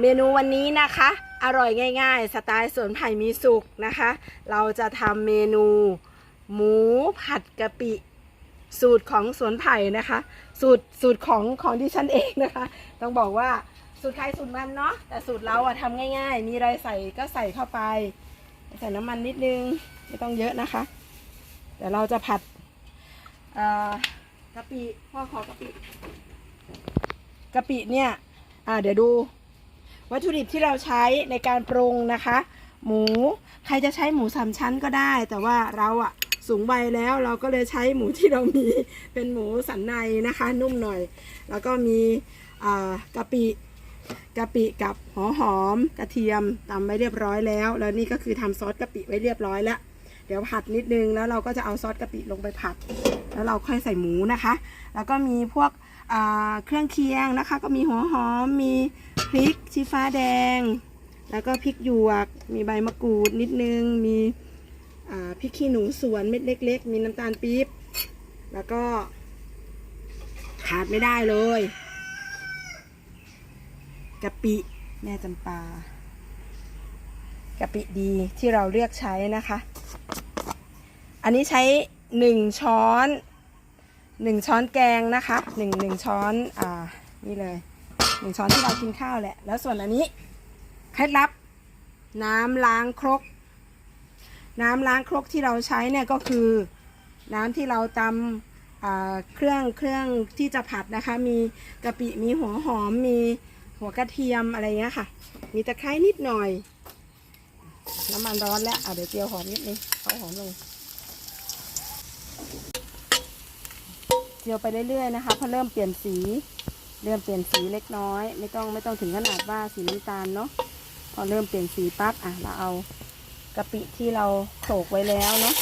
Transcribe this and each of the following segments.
เมนูวันนี้นะคะ อร่อยง่ายๆ สไตล์สวนไผ่มีสุกนะคะ เราจะทำเมนู หมูผัดกะปิ สูตรของสวนไผ่นะคะ สูตรสูตรของของดิฉันเองนะคะ ต้องบอกว่าสูตรใครสูตรมันเนาะแต่สูตรเราอะทำง่าย ๆ มีอะไรใส่ก็ใส่เข้าไป ใส่น้ำมันนิดนึงไม่ต้องเยอะนะคะเดี๋ยวเราจะผัดกะปิพ่อขอกะปิกะปิเนี่ย อ่าเดี๋ยวดู วัตถุดิบที่เราใช้ในการปรุงนะคะ หมูใครจะใช้หมูสามชั้นก็ได้ แต่ว่าเราอะสูงวัยแล้วเราก็เลยใช้หมูที่เรามีเป็นหมูสันในนะคะ นุ่มหน่อย แล้วก็มีกะปิกะปิกับหอหอม กระเทียมตำไว้เรียบร้อยแล้ว แล้วนี่ก็คือทำซอสกะปิไว้เรียบร้อยแล้ว เดี๋ยวผัดนิดนึงแล้วเราก็จะเอาซอสกะปิลงไปผัด แล้วเราค่อยใส่หมูนะคะ แล้วก็มีพวกเครื่องเคียงนะคะ ก็มีหัวหอมมีพริกชี้ฟ้าแดง แล้วก็พริกหยวก มีใบมะกรูดนิดนึง มีพริกขี้หนูสวนเม็ดเล็ก ๆ มีน้ำตาลปี๊บแล้วก็ขาดไม่ได้เลยกะปิแม่จำปากะปิดีที่เราเลือกใช้นะคะ อันนี้ใช้หนึ่งช้อนหนึ่งช้อนแกงนะคะหนึ่งหนึ่งช้อนอ่านี่เลยหนึ่งช้อนที่เรากินข้าวแหละ แล้วส่วนอันนี้เคล็ดลับ น้ำล้างครก น้ำล้างครกที่เราใช้เนี่ยก็คือ น้ำที่เราตำเครื่องเครื่องที่จะผัดนะคะ มีกะปิมีหัวหอมมีหัวกระเทียมอะไรเงี้ยค่ะ มีตะไคร้นิดหน่อย น้ำมันร้อนแล้วอะเดี๋ยวเจียวหอมนิดนึงเอาหอมลง จียวไปเรื่อยๆนะคะพอเริ่มเปลี่ยนสี เริ่มเปลี่ยนสีเล็กน้อย ไม่ต้องไม่ต้องถึงขนาดว่าสีน้ำตาลเนาะพอเริ่มเปลี่ยนสีปั๊บอะเราเอากะปิที่เราโขลกไว้แล้วเนาะ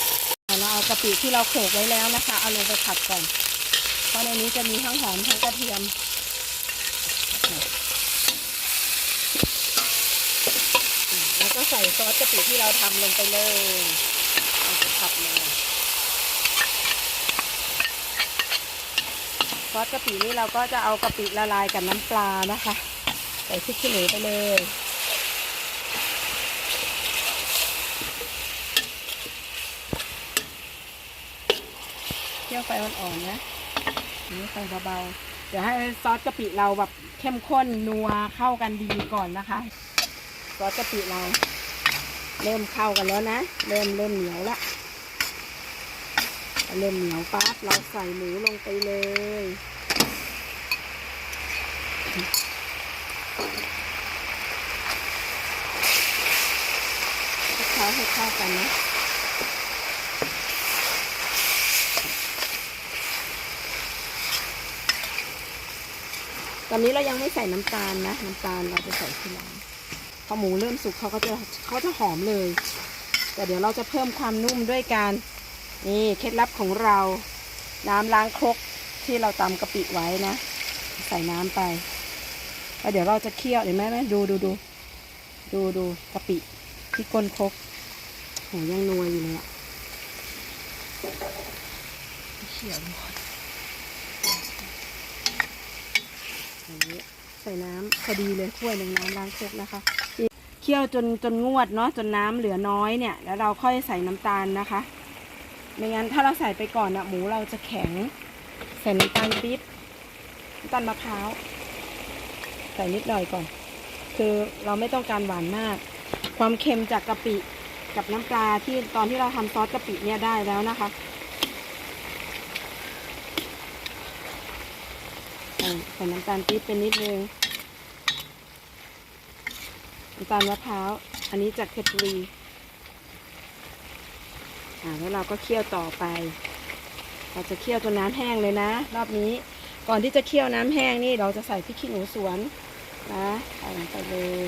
เราเอากะปิที่เราโขลกไว้แล้วนะคะ เอาลงไปผัดก่อนเพราะในนี้จะมีทั้งหอมทั้งกระเทียมแล้วก็ใส่ซอสกะปิที่เราทำลงไปเลยเอาไปผัดเลย ซอสกะปินี่เราก็จะเอากะปิละลายกับน้ำปลานะคะ ใส่พริกขี้หนูไปเลยเคี่ยวไฟอ่อนๆนะอันนี่ไฟเบาๆ เดี๋ยวให้ซอสกะปิเราแบบเข้มข้นนัวเข้ากันดีก่อนนะคะ ซอสกะปิเรา เริ่มเข้ากันแล้วนะ เริ่มเริ่มเหนียวละ เริ่มเหนียวปั๊บเราใส่หมูลงไปเลยคลุกเคล้าให้เข้ากันนะตอนนี้เรายังไม่ใส่น้ำตาลนะ น้ำตาลเราจะใส่ทีหลังพอหมูเริ่มสุกเขาก็จะเขาจะหอมเลย แต่เดี๋ยวเราจะเพิ่มความนุ่มด้วยการ นี่เคล็ดลับของเรา น้ำล้างครกที่เราตำกะปิไว้นะ ใส่น้ำไปแล้วเดี๋ยวเราจะเคี่ยวเห็นไหมไหมดูดูดูดูดูกะปิที่ก้นครกโหยังนัวอยู่เลยอะเคี่ยวหมดนี้ใส่น้ำพอดีเลยถ้วยหนึ่งน้ำล้างครกนะคะเคี่ยวจนจนงวดเนาะจนน้ำเหลือน้อยเนี่ย แล้วเราค่อยใส่น้ำตาลนะคะ ไม่งั้นถ้าเราใส่ไปก่อนอะหมูเราจะแข็ง ใส่น้ำตาลปี๊บน้ำตาลมะพร้าว ใส่นิดหน่อยก่อน คือเราไม่ต้องการหวานมาก ความเค็มจากกะปิกับน้ำปลาที่ตอนที่เราทำซอสกะปิเนี่ยได้แล้วนะคะใส่น้ำตาลปี๊บเป็นนิดนึงน้ำตาลมะพร้าว อันนี้จากเพชรบุรี แล้วเราก็เคี่ยวต่อไป เราจะเคี่ยวจนน้ำแห้งเลยนะ รอบนี้ ก่อนที่จะเคี่ยวน้ำแห้งนี่เราจะใส่พริกขี้หนูสวนนะใส่ลงไปเลย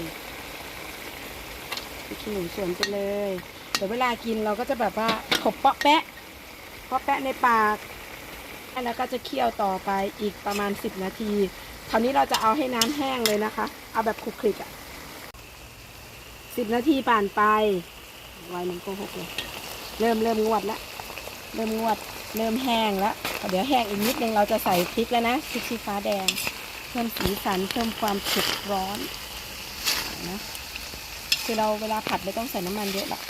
พริกขี้หนูสวนไปเลยเดี๋ยวเวลากินเราก็จะแบบว่าขบเปาะแปะเปาะแปะในปากแล้วก็จะเคี่ยวต่อไปอีกประมาณ 10 นาทีคราวนี้เราจะเอาให้น้ำแห้งเลยนะคะ เอาแบบคลุกคลิกอะสิบนาทีผ่านไปไว้มันโกหกเลย เริ่มเริ่มงวดแล้วเริ่มงวด เริ่มแห้งแล้วเดี๋ยวแห้งอีกนิดนึงเราจะใส่พริกแล้วนะพริกชี้ฟ้าแดง เพิ่มสีสันเพิ่มความเผ็ดร้อนนะคือเราเวลาผัดไม่ต้องใส่น้ำมันเยอะหรอก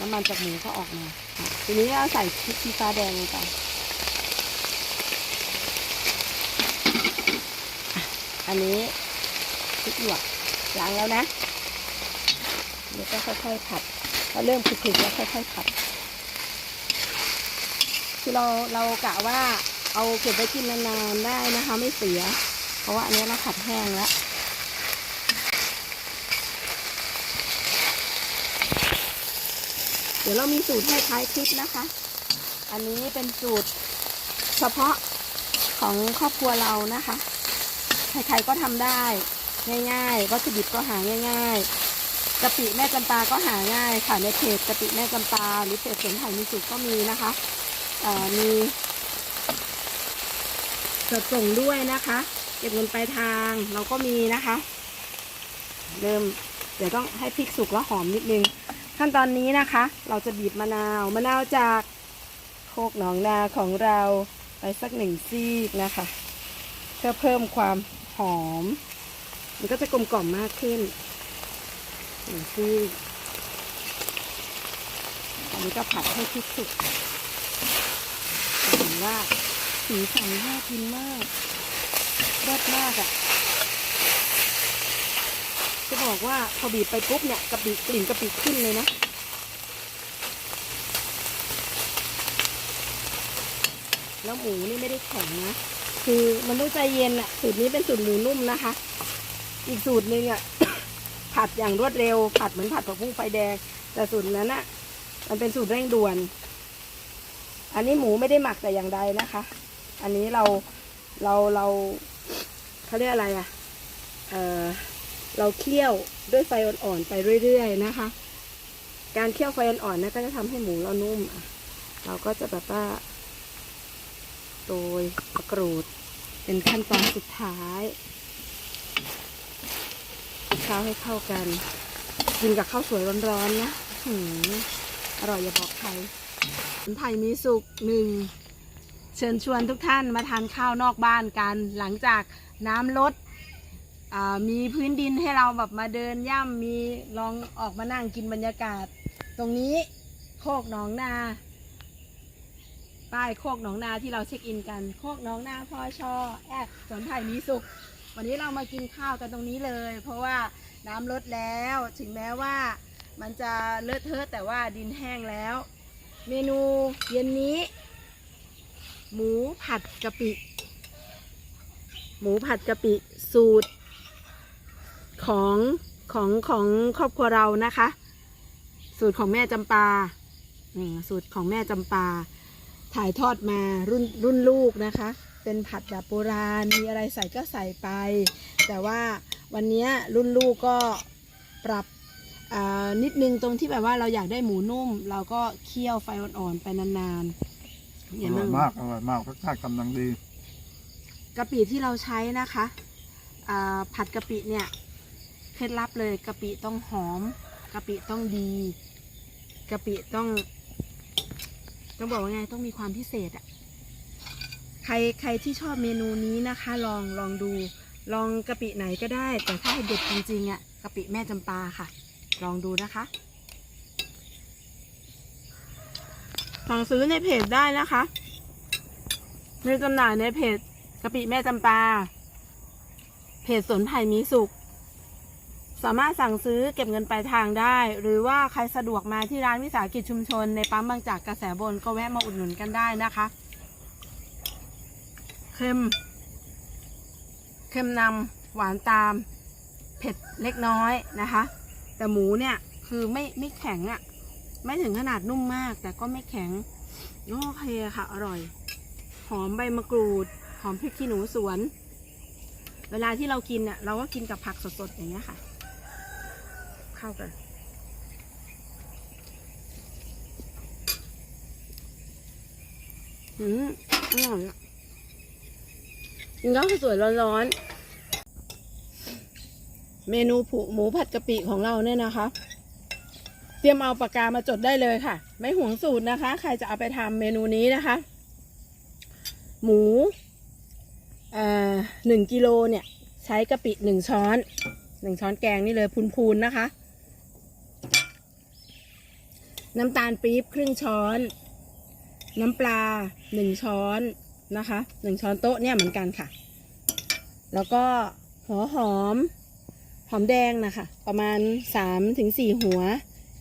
น้ำมันจากหมูก็ออกมาอะทีนี้เราใส่พริกชี้ฟ้าแดงลงไปอะอันนี้พริกหยวกล้างแล้วนะเดี๋ยวก็ค่อยๆผัดพอเริ่มคลุกๆแล้วค่อยๆผัด คือเราเรากะว่าเอาเก็บไว้กินนานๆได้นะคะ ไม่เสีย เพราะว่าอันนี้เราผัดแห้งแล้วเดี๋ยวเรามีสูตรให้ท้ายคลิปนะคะ อันนี้เป็นสูตรเฉพาะของครอบครัวเรานะคะ ใครๆก็ทำได้ง่ายๆ วัตถุดิบก็หาง่ายๆกะปิแม่จำปาก็หาง่ายค่ะในเพจกะปิแม่จำปาหรือเพจสวนไผ่มีสุกก็มีนะคะ มีจดส่งด้วยนะคะ เก็บเงินปลายทางเราก็มีนะคะ เริ่มเดี๋ยวต้องให้พริกสุกแล้วหอมนิดนึง ขั้นตอนนี้นะคะ เราจะบีบมะนาวมะนาวจากโคกหนองนาของเราไปสักหนึ่งซีกนะคะ เพื่อเพิ่มความหอม มันก็จะกลมกล่อมมากขึ้นหนึ่งซีกอันนี้ก็ผัดให้พริกสุก ว่าสีสันน่ากินมากรสมากอะ่ะ จะบอกว่าพอบีบไปปุ๊บเนี่ยกะปิกลิ่นกะปิขึ้นเลยนะแล้วหมูนี่ไม่ได้แข็งนะ คือมันต้องใจเย็นอะสูตรนี้เป็นสูตรหมูนุ่มนะคะ อีกสูตรหนึ่งอะผัดอย่างรวดเร็ว ผัดเหมือนผัดผักบุ้งไฟแดง แต่สูตรนั้นอะ มันเป็นสูตรเร่งด่วน อันนี้หมูไม่ได้หมักแต่อย่างใดนะคะ อันนี้เราเราเราเขาเรียกอะไรอะเออเราเคี่ยวด้วยไฟอ่อนๆไปเรื่อยๆนะคะ การเคี่ยวไฟอ่อนๆนะก็จะทำให้หมูเรานุ่มอะเราก็จะแบบว่าโรยมะกรูด เป็นขั้นตอนสุดท้ายเข้าให้เข้ากัน กินกับข้าวสวยร้อนๆนะอร่อยอย่าบอกใคร ไผ่มีสุกหนึ่งเชิญชวนทุกท่านมาทานข้าวนอกบ้านกัน หลังจากน้ำลดมีพื้นดินให้เราแบบมาเดินย่ำมีลองออกมานั่งกินบรรยากาศ ตรงนี้โคกหนองนาป้ายโคกหนองนาที่เราเช็คอินกัน โคกหนองนาพอชอแอดสวนไผ่มีสุข วันนี้เรามากินข้าวกันตรงนี้เลย เพราะว่าน้ำลดแล้วถึงแม้ว่ามันจะเลอะเทอะแต่ว่าดินแห้งแล้ว เมนูเย็นนี้ หมูผัดกะปิ หมูผัดกะปิสูตร ของของของครอบครัวเรานะคะ สูตรของแม่จำปาสูตรของแม่จำปา ถ่ายทอดมารุ่นรุ่นลูกนะคะ เป็นผัดแบบโบราณมีอะไรใส่ก็ใส่ไป แต่ว่าวันนี้รุ่นลูกก็ปรับ นิดนึงตรงที่แบบว่าเราอยากได้หมูนุ่ม เราก็เคี่ยวไฟอ่อนๆไปนานๆออย่าร่ลือยมมากอร่อยมากรสชาติกำลังดีกะปิที่เราใช้นะคะอ่าผัดกะปิเนี่ยเคล็ดลับเลยกะปิต้องหอมกะปิต้องดีกะปิต้อง ต้องบอกว่าไงต้องมีความพิเศษอะใครใครที่ชอบเมนูนี้นะคะ ลองลองดู ลองกะปิไหนก็ได้ แต่ถ้าให้เด็ดจริงๆอะกะปิแม่จำปาค่ะ ลองดูนะคะสั่งซื้อในเพจได้นะคะมีจำหน่ายในเพจกะปิแม่จำปา เพจสวนไผ่มีสุข สามารถสั่งซื้อเก็บเงินปลายทางได้ หรือว่าใครสะดวกมาที่ร้านวิสาหกิจชุมชน ในปั๊มบางจากกระแสบนก็แวะมาอุดหนุนกันได้นะคะเค็มเค็มนำหวานตาม เผ็ดเล็กน้อยนะคะ แต่หมูเนี่ยคือไม่ไม่แข็งอะ่ะ ไม่ถึงขนาดนุ่มมาก แต่ก็ไม่แข็งโอเคค่ะ อร่อย หอมใบมะกรูด หอมพริกขี้หนูสวน เวลาที่เรากินเนี่ยเราก็กินกับผักสดๆอย่างเงี้ยค่ะ เข้ากันอืมอร่อยอะกินข้าวสวยๆร้อนๆ เมนูผูหมูผัดกะปิของเราเนี่ยนะคะ เตรียมเอาปากกามาจดได้เลยค่ะ ไม่ห่วงสูตรนะคะ ใครจะเอาไปทำเมนูนี้นะคะ หมูอ่อหนึ่งกิโลเนี่ย ใช้กะปิหนึ่งช้อนหนึ่งช้อนแกงนี่เลยพูนๆนะคะ น้ำตาลปี๊บครึ่งช้อน น้ำปลาหนึ่งช้อนนะคะหนึ่งช้อนโต๊ะเนี่ยเหมือนกันค่ะ แล้วก็หัวหอม หอมแดงนะคะประมาณ3ถึง4หัว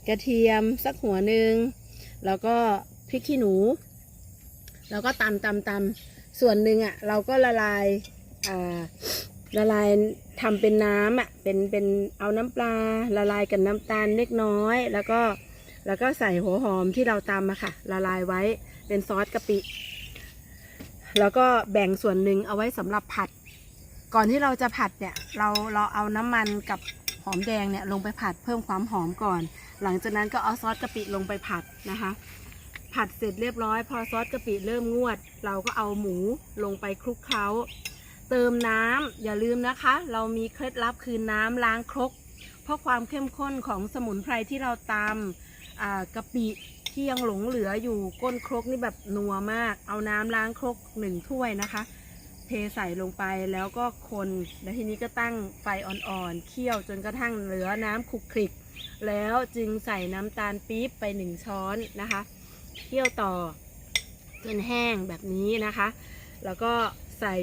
กระเทียมสักหัวหนึ่งแล้วก็พริกขี้หนู แล้วก็ตำตำตำส่วนหนึ่งอะเราก็ละลายอ่าละลายทำเป็นน้ำอะเป็นเป็นเอาน้ำปลาละลายกับน้ำตาลเล็กน้อย แล้วก็แล้วก็ใส่หัวหอมที่เราตำอะค่ะ ละลายไว้เป็นซอสกะปิ แล้วก็แบ่งส่วนหนึ่งเอาไว้สำหรับผัด ก่อนที่เราจะผัดเนี่ยเราเราเอาน้ำมันกับหอมแดงเนี่ยลงไปผัดเพิ่มความหอมก่อน หลังจากนั้นก็เอาซอสกะปิลงไปผัดนะคะ ผัดเสร็จเรียบร้อย พอซอสกะปิเริ่มงวด เราก็เอาหมูลงไปคลุกเคล้า เติมน้ำอย่าลืมนะคะ เรามีเคล็ดลับคือน้ำล้างครก เพราะความเข้มข้นของสมุนไพรที่เราตำกะปิที่ยังหลงเหลืออยู่ก้นครกนี่แบบนัวมาก เอาน้ำล้างครกหนึ่งถ้วยนะคะ เทใส่ลงไปแล้วก็คนแล้วทีนี้ก็ตั้งไฟอ่อนๆเคี่ยวจนกระทั่งเหลือน้ำคลุกคลิก แล้วจึงใส่น้ำตาลปี๊บไปหนึ่งช้อนนะคะเคี่ยวต่อจนแห้งแบบนี้นะคะ แล้วก็ใส่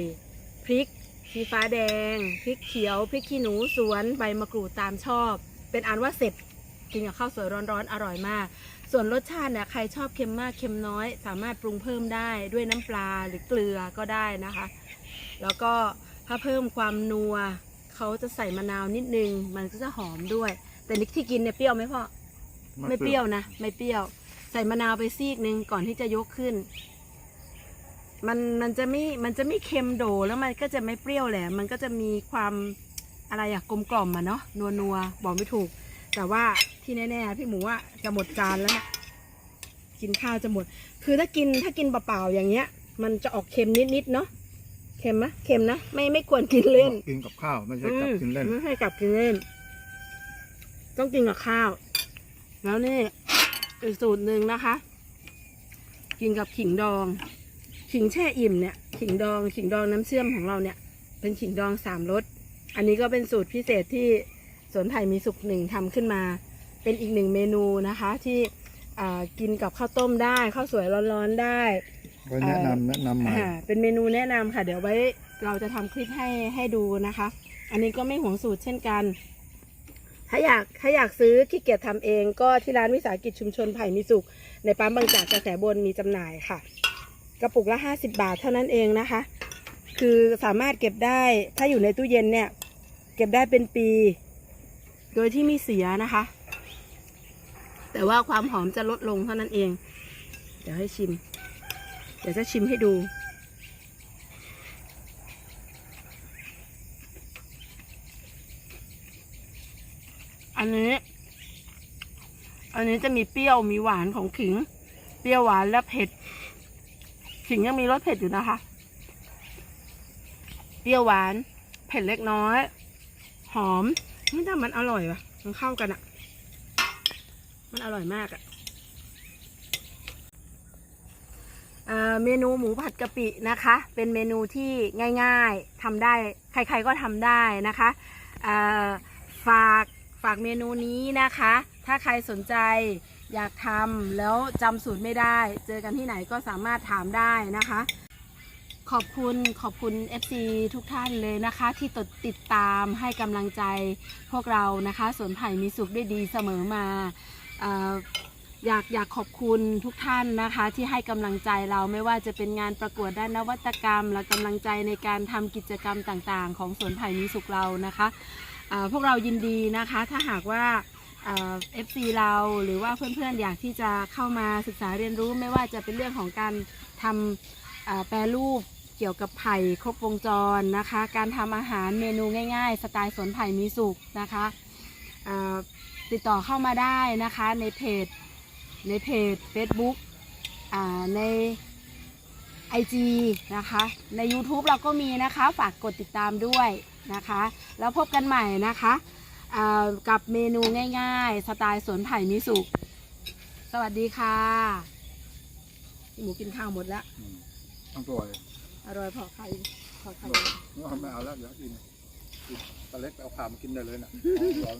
พริกชีฟ้าแดง พริกเขียว พริกขี้หนูสวนใบมะกรูดตามชอบ เป็นอันว่าเสร็จกินกับข้าวสวยร้อนๆอร่อยมาก ส่วนรสชาติเนี่ยใครชอบเค็มมากเค็มน้อย สามารถปรุงเพิ่มได้ด้วยน้ำปลาหรือเกลือก็ได้นะคะ แล้วก็ถ้าเพิ่มความนัวเขาจะใส่มะนาวนิดนึง มันก็จะหอมด้วย แต่นิกที่กินเนี่ยเปรี้ยวไหมพ่อไม่เปรี้ยวนะ ไม่เปรี้ยว ใส่มะนาวไปซีกหนึ่งก่อนที่จะยกขึ้น มันมันจะไม่มันจะไม่เค็มโดแล้วมันก็จะไม่เปรี้ยวแหละ มันก็จะมีความอะไรอะกลมกล่อมอะเนาะนัวนัวๆบอกไม่ถูก แต่ว่าที่แน่ๆพี่หมูว่าจะหมดจานแล้วเนี่ยกินข้าวจะหมด คือถ้ากินถ้ากินเปล่าๆอย่างเงี้ย มันจะออกเค็มนิดๆเนาะ เค็มไหมเค็มนะ ไม่ไม่ควรกินเล่น กินกับข้าวไม่ใช่กับกินเล่นอืมไม่ให้กลับกินเล่น ต้องกินกับข้าว แล้วนี่อีกสูตรหนึ่งนะคะ กินกับขิงดอง ขิงแช่อิ่มเนี่ย ขิงดอง ขิงดองน้ำเชื่อมของเราเนี่ย เป็นขิงดองสามรส อันนี้ก็เป็นสูตรพิเศษที่สวนไผ่มีสุกหนึ่งทำขึ้นมา เป็นอีกหนึ่งเมนูนะคะ ที่อ่ากินกับข้าวต้มได้ ข้าวสวยร้อนๆได้ ไว้แนะนำแนะนำใหม่อ่าเป็นเมนูแนะนำค่ะ เดี๋ยวไว้เราจะทำคลิปให้ให้ดูนะคะ อันนี้ก็ไม่หวงสูตรเช่นกัน ถ้าอยากถ้าอยากซื้อขี้เกียจทำเองก็ที่ร้านวิสาหกิจชุมชนไผ่มีสุข ในปั๊มบางจากกระแสบนมีจำหน่ายค่ะ กระปุกละ 50 บาทเท่านั้นเองนะคะ คือสามารถเก็บได้ถ้าอยู่ในตู้เย็นเนี่ย เก็บได้เป็นปี โดยที่ไม่เสียนะคะ แต่ว่าความหอมจะลดลงเท่านั้นเอง เดี๋ยวให้ชิม เดี๋ยวจะชิมให้ดู อันนี้ อันนี้จะมีเปรี้ยวมีหวานของขิง เปรี้ยวหวานและเผ็ด ขิงยังมีรสเผ็ดอยู่นะคะ เปรี้ยวหวาน เผ็ดเล็กน้อย หอมนี่แต่มันอร่อยว่ะ มันเข้ากันอะมันอร่อยมากอะ เมนูหมูผัดกะปินะคะ เป็นเมนูที่ง่ายๆทำได้ใครๆก็ทำได้นะคะฝากฝากเมนูนี้นะคะ ถ้าใครสนใจอยากทำแล้วจำสูตรไม่ได้ เจอกันที่ไหนก็สามารถถามได้นะคะ ขอบคุณขอบคุณ FC ทุกท่านเลยนะคะ ที่ตดติดตามให้กำลังใจพวกเรานะคะสวนไผ่มีสุขได้ดีเสมอมา อยากอยากขอบคุณทุกท่านนะคะ ที่ให้กำลังใจเราไม่ว่าจะเป็นงานประกวดด้านนวัตกรรม และกำลังใจในการทำกิจกรรมต่างๆ ของสวนไผ่มีสุขเรานะคะพวกเรายินดีนะคะถ้าหากว่าเอฟซีเราหรือว่าเพื่อนๆอยากที่จะเข้ามาศึกษาเรียนรู้ไม่ว่าจะเป็นเรื่องของการทำแปรรูปเกี่ยวกับไผ่ครบวงจรนะคะ การทำอาหารเมนูง่ายๆ สไตล์สวนไผ่มีสุขนะคะติดต่อเข้ามาได้นะคะในเพจ ในเพจ Facebook อ่าใน IG นะคะ ใน YouTube เราก็มีนะคะ ฝากกดติดตามด้วยนะคะ แล้วพบกันใหม่นะคะอ่ากับเมนูง่ายๆ สไตล์สวนไผ่มิสุขสวัสดีค่ะพี่หมูกินข้าวหมดแล้วต้องตัวเลยอร่อยพอใครพอใครไม่เอาแล้วเดี๋ยวกินกินตาเล็กไปเอาข่ามากินได้เลยนะร้อน